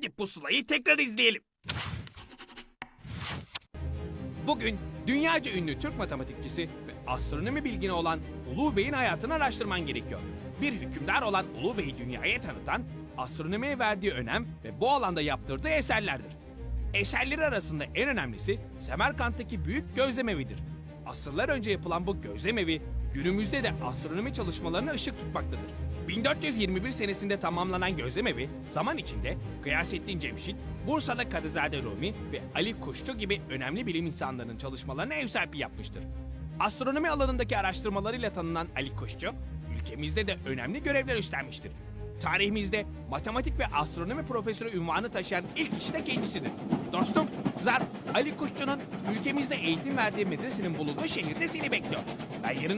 Hadi pusulayı tekrar izleyelim. Bugün dünyaca ünlü Türk matematikçisi ve astronomi bilgini olan Ulu Bey'in hayatını araştırman gerekiyor. Bir hükümdar olan Ulu Bey'i dünyaya tanıtan, astronomiye verdiği önem ve bu alanda yaptırdığı eserlerdir. Eserleri arasında en önemlisi Semerkant'taki büyük gözlemevidir. Asırlar önce yapılan bu gözlemevi günümüzde de astronomi çalışmalarına ışık tutmaktadır. 1421 senesinde tamamlanan gözlemevi zaman içinde Gıyasettin Cemşit, Bursa'da Kadızade Rumi ve Ali Kuşçu gibi önemli bilim insanlarının çalışmalarına ev sahipliği yapmıştır. Astronomi alanındaki araştırmalarıyla tanınan Ali Kuşçu, ülkemizde de önemli görevler üstlenmiştir. Tarihimizde matematik ve astronomi profesörü ünvanı taşıyan ilk kişi de kendisidir. Dostum, Zar Ali Kuşçu'nun ülkemizde eğitim verdiği medresenin bulunduğu şehirde seni bekliyor. Ben yarın